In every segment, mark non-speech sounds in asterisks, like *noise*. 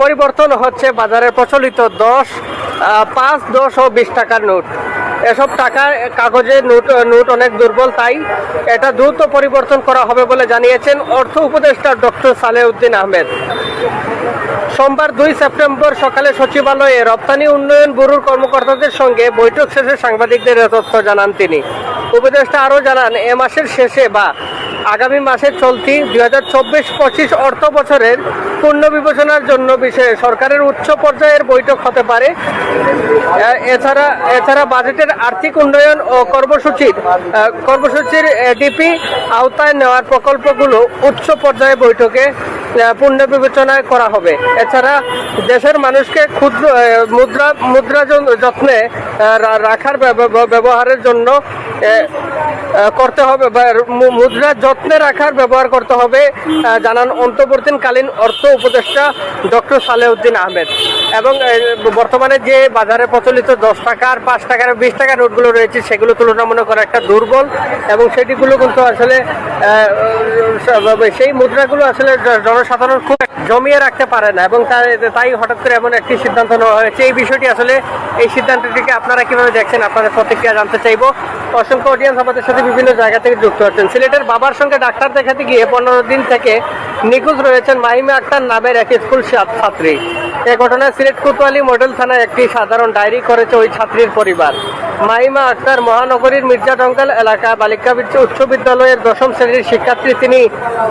পরিবর্তন হচ্ছে বাজারে প্রচলিত দশ পাঁচ, দশ ও বিশ টাকার নোট। এসব টাকা কাগজে নোট নোট অনেক দুর্বল, তাই এটা দ্রুত পরিবর্তন করা হবে বলে জানিয়েছেন অর্থ উপদেষ্টা ডক্টর সালেউদ্দিন আহমেদ। সোমবার দুই সেপ্টেম্বর সকালে সচিবালয়ে রপ্তানি উন্নয়ন ব্যুরোর কর্মকর্তাদের সঙ্গে বৈঠক শেষে সাংবাদিকদের তথ্য জানান তিনি। উপদেষ্টা আরও জানান, এ মাসের শেষে বা আগামী মাসে চলতি দুই হাজার চব্বিশ পঁচিশ অর্থ বছরের পূর্ণ বিবেচনার জন্য বিষয়ে সরকারের উচ্চ পর্যায়ের বৈঠক হতে পারে। এছাড়া এছাড়া বাজেটের আর্থিক উন্নয়ন ও কর্মসূচির কর্মসূচির এডিপি আওতায় নেওয়ার প্রকল্পগুলো উচ্চ পর্যায়ে বৈঠকে পূর্ণ বিবেচনায় করা হবে। এছাড়া দেশের মানুষকে ক্ষুদ্র মুদ্রা মুদ্রা যত্নে রাখার ব্যব- ব্যব- ব্যবহারের জন্য করতে হবে মুদ্রা যত্নে রাখার ব্যবহার করতে হবে জানান অন্তর্বর্তীকালীন অর্থ উপদেষ্টা ডক্টর সালেউদ্দিন আহমেদ। এবং বর্তমানে যে বাজারে প্রচলিত দশ টাকার, পাঁচ টাকার, বিশ টাকার নোটগুলো রয়েছে, সেগুলো তুলনামূলক করে একটা দুর্বল এবং সেটিগুলো কিন্তু আসলে সেই মুদ্রাগুলো আসলে জ- জনসাধারণ খুব জমিয়ে রাখতে পারে না এবং তাই- হঠাৎ করে এমন একটি সিদ্ধান্ত নেওয়া হয়েছে। এই বিষয়টি আসলে এই সিদ্ধান্তটিকে আপনারা কীভাবে দেখছেন আপনাদের প্রতিক্রিয়া জানতে চাইব। অসংখ্য অডিয়েন্স আমাদের সাথে বিভিন্ন জায়গা থেকে যুক্ত হচ্ছেন সিলেটের বাবার সঙ্গে ডাক্তার দেখাতে গিয়ে পনেরো দিন থেকে নিখোঁজ রয়েছেন মাহিমা আক্তার নামের এক স্কুল ছাত্রী। এ ঘটনায় সিলেট কোতোয়ালি মডেল থানায় একটি সাধারণ ডায়েরি করেছে ওই ছাত্রীর পরিবার। আক্তার মহানগরীর এলাকা বালিকা উচ্চ বিদ্যালয়ের দশম শ্রেণির শিক্ষার্থী তিনি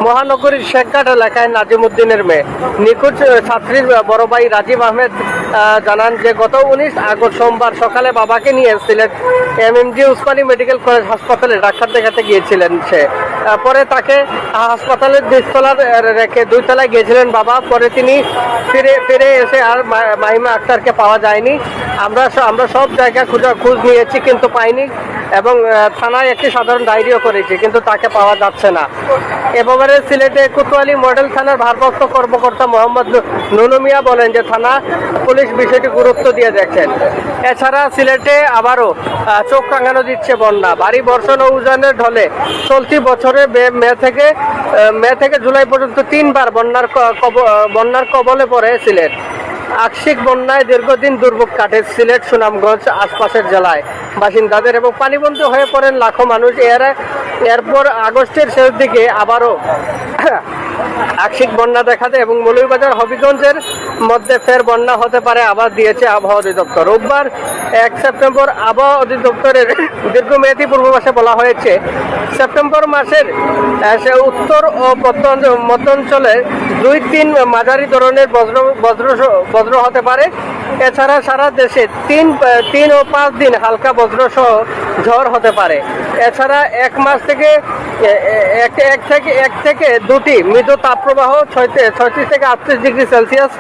মহানগরীর শেখঘাট এলাকায় নাজিমুদ্দিনের মেয়ে। নিখোঁজ ছাত্রীর বড় ভাই রাজীব আহমেদ আহ, জানান যে গত উনিশ আগস্ট সোমবার সকালে বাবাকে নিয়ে Sylhet G Osmani medical college হাসপাতালে ডাক্তার দেখাতে গিয়েছিলেন সে। পরে তাকে হাসপাতালের আহ, রেখে দুইতলায় গিয়েছিলেন বাবা। পরে তিনি ফিরে ফিরে এসে আর মাহিমা আক্তারকে পাওয়া যায়নি। আমরা আমরা সব জায়গায় খোঁজা, খোঁজ নিয়েছি কিন্তু পাইনি এবং থানায় একটি সাধারণ ডায়েরিও করেছি, কিন্তু তাকে পাওয়া যাচ্ছে না। এ ব্যাপারে সিলেটে কোতোয়ালি মডেল থানার ভারপ্রাপ্ত কর্মকর্তা মোহাম্মদ নু- নুনু মিয়া বলেন যে থানা পুলিশ বিষয়টি গুরুত্ব দিয়ে দেখছেন এছাড়া সিলেটে আবারও চোখ রাঙানো দিচ্ছে বন্যা। ভারী বর্ষণ ও উজানের ঢলে চলতি বছরে মে- থেকে মে থেকে জুলাই পর্যন্ত তিনবার বন্যার বন্যার কবলে পড়ে সিলেট। আকস্মিক বন্যায় দীর্ঘদিন দুর্ভোগ কাটে সিলেট, সুনামগঞ্জ আশপাশের জেলায়। বাসিন্দাদের এবং পানিবন্দী হয়ে পড়েন লাখো মানুষ। এর, এরপর আগস্টের শেষ দিকে আবারও *coughs* আকস্মিক বন্যা দেখা দেয় এবং মৌলভীবাজার হবিগঞ্জের মধ্যে ফের বন্যা হতে পারে, আবার দিয়েছে আবহাওয়া অধিদপ্তর। রোববার এক সেপ্টেম্বর আবহাওয়া অধিদপ্তরের দীর্ঘমেয়াদী পূর্বাভাসে বলা হয়েছে, সেপ্টেম্বর মাসের উত্তর ও মধ্য- মধ্যাঞ্চলে দুই তিন মাঝারি ধরনের বজ্র বজ্র বজ্র হতে পারে। এছাড়া সারা দেশে তিন তিন ও পাঁচ দিন হালকা বজ্রসহ ঝড় হতে পারে। এছাড়া এক মাস থেকে এক এক থেকে এক থেকে দুটি মৃদু তাপপ্রবাহ, ছয়তে- ছয়ত্রিশ থেকে আটত্রিশ ডিগ্রি সেলসিয়াস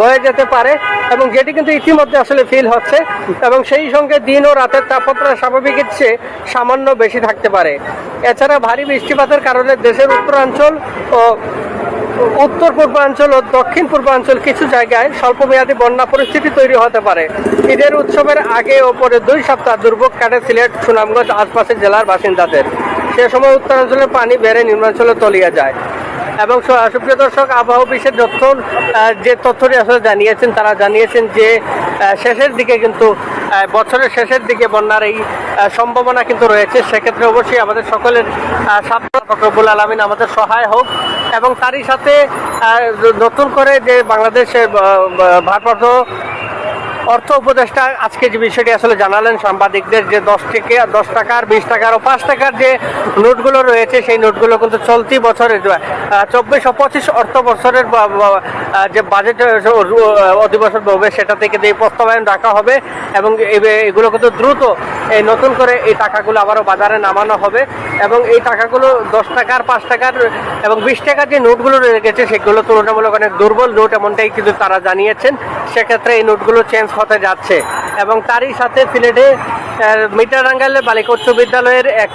বয়ে যেতে পারে এবং যেটি কিন্তু ইতিমধ্যে আসলে ফিল হচ্ছে এবং সেই সঙ্গে দিন ও রাতের তাপমাত্রা স্বাভাবিকের চেয়ে সামান্য বেশি থাকতে পারে। এছাড়া ভারী বৃষ্টিপাতের কারণে দেশের উত্তরাঞ্চল ও উত্তর পূর্বাঞ্চল ও দক্ষিণ পূর্বাঞ্চল কিছু জায়গায় স্বল্পমেয়াদী বন্যা পরিস্থিতি তৈরি হতে পারে। ঈদের উৎসবের আগে ও পরে দুই সপ্তাহ দুর্ভোগ কাটে সিলেট, সুনামগঞ্জ, আশপাশের জেলার বাসিন্দাদের। সে সময় উত্তরাঞ্চলের পানি বেড়ে নিম্নাঞ্চলে তলিয়ে যায়। এবং সুপ্রিয় দর্শক, আবহাওয়া বিশ্বের তথ্য যে তথ্যটি আসলে জানিয়েছেন, তারা জানিয়েছেন যে শেষের দিকে কিন্তু বছরের শেষের দিকে বন্যার এই সম্ভাবনা কিন্তু রয়েছে। সেক্ষেত্রে অবশ্যই আমাদের সকলের ফকরবুল আলমিন আমাদের সহায় হোক। এবং তারই সাথে নতুন করে যে বাংলাদেশের ভারপ্রাপ্ত অর্থ উপদেষ্টা আজকে যে বিষয়টি আসলে জানালেন, সাংবাদিকদের যে দশ থেকে দশ টাকার, বিশ টাকার ও পাঁচ টাকার যে নোটগুলো রয়েছে, সেই নোটগুলো কিন্তু চলতি বছরের চব্বিশ ও পঁচিশ অর্থ বছরের যে বাজেট অধিবেশন হবে, সেটা থেকে যে প্রস্তাবায়ন রাখা হবে এবং, এগুলো কিন্তু দ্রুত এই নতুন করে এই টাকাগুলো আবারও বাজারে নামানো হবে। এবং এই টাকাগুলো দশ টাকার পাঁচ টাকার এবং বিশ টাকার যে নোটগুলো রেখেছে সেগুলো তুলনামূলক অনেক দুর্বল নোট এমনটাই কিন্তু তারা জানিয়েছেন। সেক্ষেত্রে এই নোটগুলো চেঞ্জ হতে যাচ্ছে। এবং তারই সাথে সিলেটে মিটারাঙ্গালে বালিকা উচ্চ বিদ্যালয়ের এক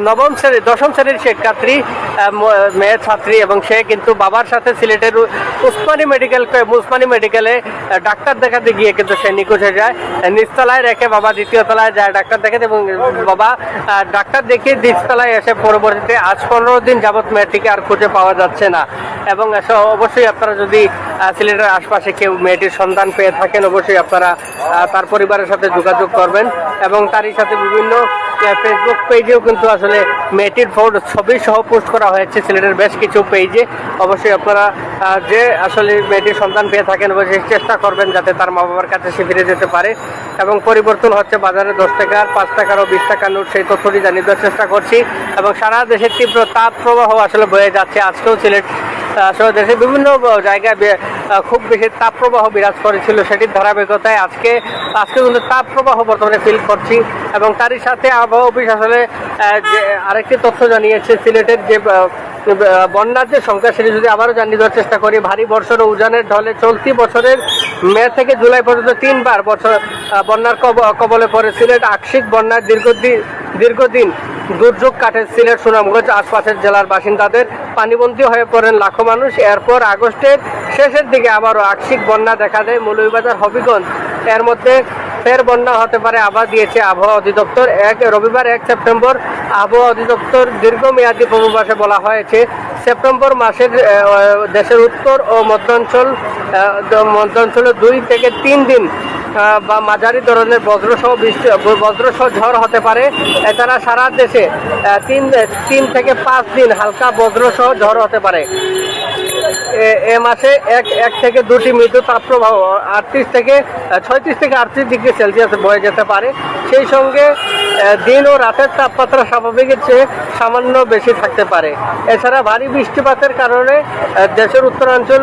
নবম শ্রেণি দশম শ্রেণির শিক্ষার্থী আহ, ম- মেয়ে ছাত্রী এবং সে কিন্তু বাবার সাথে সিলেটের উসমানী মেডিকেল উসমানী মেডিকেলে ডাক্তার দেখাতে গিয়ে কিন্তু সে নিখোঁজ হয়ে যায়। নিচতলায় রেখে বাবা দ্বিতীয় তলায় যায় ডাক্তার দেখাতে এবং বাবা ডাক্তার দেখিয়ে নিচতলায় এসে পরবর্তীতে আজ পনেরো দিন যাবৎ মেয়েটিকে আর খুঁজে পাওয়া যাচ্ছে না। এবং অবশ্যই আপনারা যদি সিলেটের আশপাশে কেউ মেয়েটির সন্ধান পেয়ে থাকেন, অবশ্যই আপনারা তার পরিবারের সাথে যোগাযোগ করবেন এবং তারই সাথে বিভিন্ন ফেসবুক পেজেও কিন্তু আসলে মেয়েটির ফটো ছবি সহ পোস্ট করা হয়েছে সিলেটের বেশ কিছু পেজে অবশ্যই আপনারা যে আসলে মেয়েটির সন্তান পেয়ে থাকেন, অবশ্যই চেষ্টা করবেন যাতে তার মা বাবার কাছে সে ফিরে যেতে পারে। এবং পরিবর্তন হচ্ছে বাজারে দশ টাকার পাঁচ টাকার ও বিশ টাকার নোট, সেই তথ্যটি জানিয়ে দেওয়ার চেষ্টা করছি। এবং সারা দেশের তীব্র তাপ প্রবাহ আসলে বয়ে যাচ্ছে। আজকেও সিলেট আসলে দেশের বিভিন্ন জায়গায় খুব বেশি তাপপ্রবাহ বিরাজ করেছিল সেটির ধারাবাহিকতায়। আজকে আজকে কিন্তু তাপপ্রবাহ বর্তমানে ফিল করছি এবং তারই সাথে আবহাওয়া অফিস আসলে আরেকটি তথ্য জানিয়েছে সিলেটের যে বন্যার যে সংখ্যা সেটি যদি আবারও জানিয়ে দেওয়ার চেষ্টা করি, ভারী বর্ষণ ও উজানের ঢলে চলতি বছরের মে থেকে জুলাই পর্যন্ত তিনবার বছর বন্যার কব- কবলে পড়ে সিলেট আকস্মিক বন্যার দীর্ঘদিন দীর্ঘদিন দুর্যোগ কাটে সিলেট সুনামগঞ্জ আশপাশের জেলার বাসিন্দাদের। পানিবন্দী হয়ে পড়েন লাখো মানুষ। এরপর আগস্টের শেষের দিকে আবারও আকস্মিক বন্যা দেখা দেয় মৌলভীবাজার হবিগঞ্জ। এর মধ্যে ফের বন্যা হতে পারে, আবার দিয়েছে আবহাওয়া অধিদপ্তর। এক রবিবার এক সেপ্টেম্বর আবহাওয়া অধিদপ্তর দীর্ঘমেয়াদী পূর্বাভাসে বলা হয়েছে সেপ্টেম্বর মাসের দেশের উত্তর ও মধ্যাঞ্চল মধ্যাঞ্চলে দুই থেকে তিন দিন বা মাঝারি ধরনের বজ্রসহ বৃষ্টি, বজ্রসহ ঝড় হতে পারে। এছাড়া সারা দেশে তিন তিন থেকে পাঁচ দিন হালকা বজ্রসহ ঝড় হতে পারে। এ- মাসে এক এক থেকে দুটি মৃদু তাপপ্রবাহ, আটত্রিশ থেকে ছয়ত্রিশ থেকে আটত্রিশ ডিগ্রি সেলসিয়াস বয়ে যেতে পারে। সেই সঙ্গে দিন ও রাতের তাপমাত্রা স্বাভাবিকের চেয়ে সামান্য বেশি থাকতে পারে। এছাড়া ভারী বৃষ্টিপাতের কারণে দেশের উত্তরাঞ্চল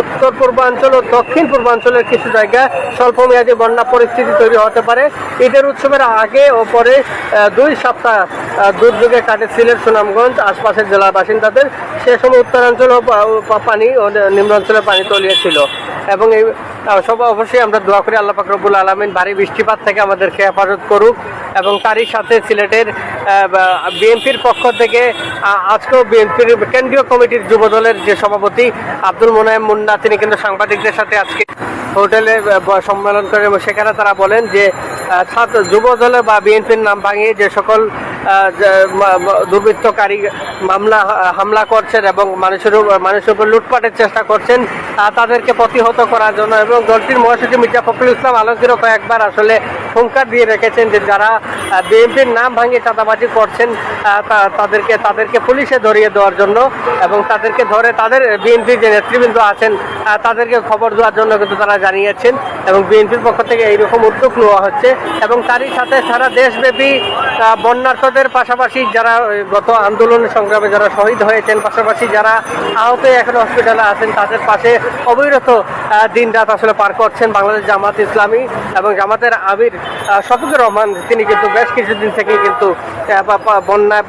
উত্তর পূর্বাঞ্চল ও দক্ষিণ পূর্বাঞ্চলের কিছু জায়গায় স্বল্পমেয়াদী বন্যা পরিস্থিতি তৈরি হতে পারে। ঈদের উৎসবের আগে ও পরে দুই সপ্তাহ দুর্যোগে কাটে সিলেট সুনামগঞ্জ আশপাশের জেলার বাসিন্দাদের। সে সময় উত্তরাঞ্চল পানি ও নিম্নাঞ্চলে পানি তলিয়েছিল। এবং এই সব অবশ্যই আমরা দোয়া করি আল্লাহ ফাকরবুল আলমিন ভারী বৃষ্টিপাত থেকে আমাদেরকে হেফাজত করুক এবং তারই সাথে সিলেটের বিএনপির পক্ষ থেকে আজকেও বিএনপির কেন্দ্রীয় কমিটির যুবদলের যে সভাপতি আব্দুল মোনায়েম মুন্না, তিনি কিন্তু সাংবাদিকদের সাথে আজকে হোটেলে সম্মেলন করে সেখানে তারা বলেন যে ছাত্র যুব দলে বা বিএনপির নাম ভাঙিয়ে যে সকল দুর্বৃত্তকারী মামলা হামলা করছেন এবং মানুষের মানুষের উপর লুটপাটের চেষ্টা করছেন তাদেরকে প্রতিহত করার জন্য এবং দলটির মহাসচিব মির্জা ফখরুল ইসলাম আলমগীরও কয়েকবার আসলে হুঙ্কার দিয়ে রেখেছেন যে যারা বিএনপির নাম ভাঙিয়ে চাঁদাবাজি করছেন তাদেরকে তাদেরকে পুলিশে ধরিয়ে দেওয়ার জন্য এবং তাদেরকে ধরে তাদের বিএনপির যে নেতৃবৃন্দ আছেন তাদেরকে খবর দেওয়ার জন্য কিন্তু তারা জানিয়েছেন এবং বিএনপির পক্ষ থেকে এইরকম উদ্যোগ নেওয়া হচ্ছে এবং তারই সাথে সারা দেশব্যাপী আহ, বন্যার্থদের পাশাপাশি যারা গত আন্দোলন সংগ্রামে যারা শহীদ হয়েছেন, পাশাপাশি যারা আহত এখন হসপিটালে আছেন, তাদের পাশে অবিরত দিন রাত আসলে পার করছেন বাংলাদেশ জামাত ইসলামী এবং জামাতের আমির শফিকুর রহমান। তিনি কিন্তু বেশ কিছুদিন থেকে কিন্তু বন্যায়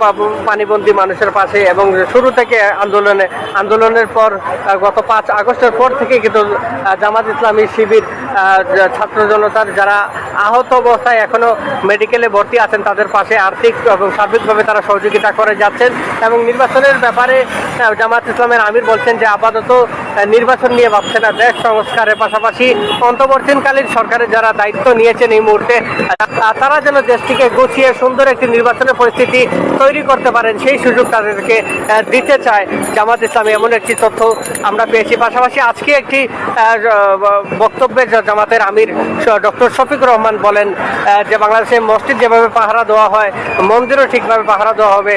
পানিবন্দী মানুষের পাশে এবং শুরু থেকে আন্দোলনে, আন্দোলনের পর গত পাঁচ আগস্টের পর থেকে কিন্তু জামাত ইসলামী শিবির ছাত্র জনতার যারা আহত অবস্থায় এখনও মেডিকেলে ভর্তি আছেন তাদের পাশে আর্থিক এবং সার্বিকভাবে তারা সহযোগিতা করে যাচ্ছেন এবং নির্বাচনের ব্যাপারে জামাত ইসলামের আমির বলছেন যে আপাতত নির্বাচন নিয়ে ভাবছে না, দেশ সংস্কারের পাশাপাশি অন্তর্বর্তীকালীন সরকারের যারা দায়িত্ব নিয়েছেন এই মুহূর্তে তারা যেন দেশটিকে গুছিয়ে সুন্দর একটি নির্বাচনের পরিস্থিতি তৈরি করতে পারেন, সেই সুযোগ তাদেরকে দিতে চায় জামাত ইসলামী, এমন একটি তথ্য আমরা পেয়েছি। পাশাপাশি আজকে একটি বক্তব্যে জামাতের আমির ডক্টর শফিক রহমান বলেন যে বাংলাদেশে মসজিদ যেভাবে পাহারা দেওয়া হয়, মন্দিরও ঠিকভাবে পাহারা দেওয়া হবে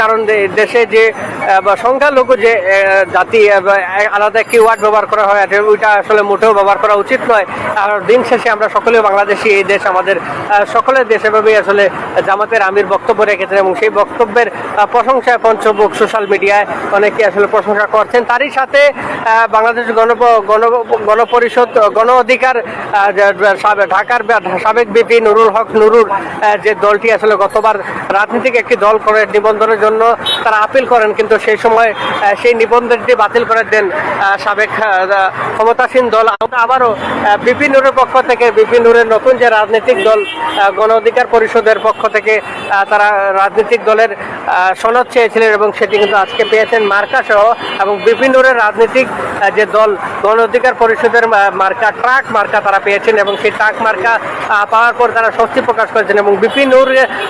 কারণ দেশে যে সংখ্যালঘু যে জাতি আলাদা একটি ওয়ার্ড ব্যবহার করা হয় ওইটা আসলে মোটেও ব্যবহার করা উচিত নয়। আর দিন শেষে আমরা সকলে বাংলাদেশি, এই দেশ আমাদের সকলের দেশ এভাবেই আসলে জামাতের আমির বক্তব্য রেখেছেন এবং সেই বক্তব্যের প্রশংসায় পঞ্চমুখ সোশ্যাল মিডিয়ায় অনেকে আসলে প্রশংসা করছেন। তারই সাথে বাংলাদেশ গণ গণ গণপরিষদ, গণ অধিকার ঢাকার সাবেক বিপি নুরুল হক নুরুর যে দলটি আসলে গতবার রাজনীতিক একটি দল করে নিবন্ধনের জন্য তারা আপিল করেন, কিন্তু সেই সময় সেই নিবন্ধনটি বাতিল করে দেন সাবেক ক্ষমতাসীন দল। আবারও বিপি নুরের পক্ষ থেকে, বিপি নুরের নতুন যে রাজনৈতিক দল গণ অধিকার পরিষদের পক্ষ থেকে তারা রাজনৈতিক দলের সনদ চেয়েছিলেন এবং সেটি কিন্তু আজকে পেয়েছেন মার্কা সহ এবং নুরের রাজনৈতিক যে দল, গণ অধিকার পরিষদের মার্কা, ট্রাক মার্কা তারা পেয়েছেন এবং সেই ট্রাক মার্কা পাওয়ার পর তারা স্বস্তি প্রকাশ করেছেন এবং বিপিন নূর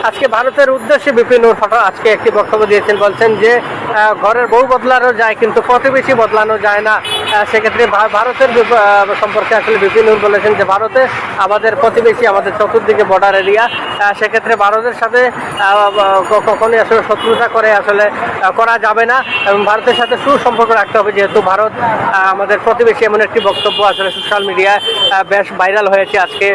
আজকে ভারতের উদ্দেশ্যে বিপিন নূর হঠাৎ আজকে একটি বক্তব্য দিয়েছেন, বলছেন যে ঘরের বউ বদলানো যায় কিন্তু প্রতিবেশী বদলানো যায় না। সেক্ষেত্রে ভারতের সম্পর্কে আসলে বিপিন নূর বলেছেন যে ভারতে আমাদের প্রতিবেশী, আমাদের চতুর্দিকে বর্ডার এরিয়া সেক্ষেত্রে ভারতের সাথে কখনোই আসলে শত্রুতা করে আসলে করা যাবে না এবং ভারতের সাথে সুসম্পর্ক রাখতে হবে যেহেতু ভারত আমাদের প্রতিবেশী এমন একটি বক্তব্য আসলে সোশ্যাল মিডিয়ায় বেশ ভাইরাল হয়েছে আজকে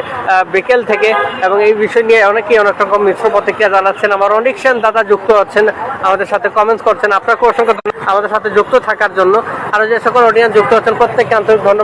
বিকেল থেকে এবং এই বিষয় নিয়ে অনেকেই অনেক রকম মিশ্র প্রতিক্রিয়া জানাচ্ছেন। আমার অনেক সেন দাদা যুক্ত হচ্ছেন আমাদের সাথে কমেন্টস করছেন। আপনাকে অসংখ্য আমাদের সাথে যুক্ত থাকার জন্য। আরও যে সকল অডিয়েন্স যুক্ত হচ্ছেন প্রত্যেককে আন্তরিক ধন্যবাদ।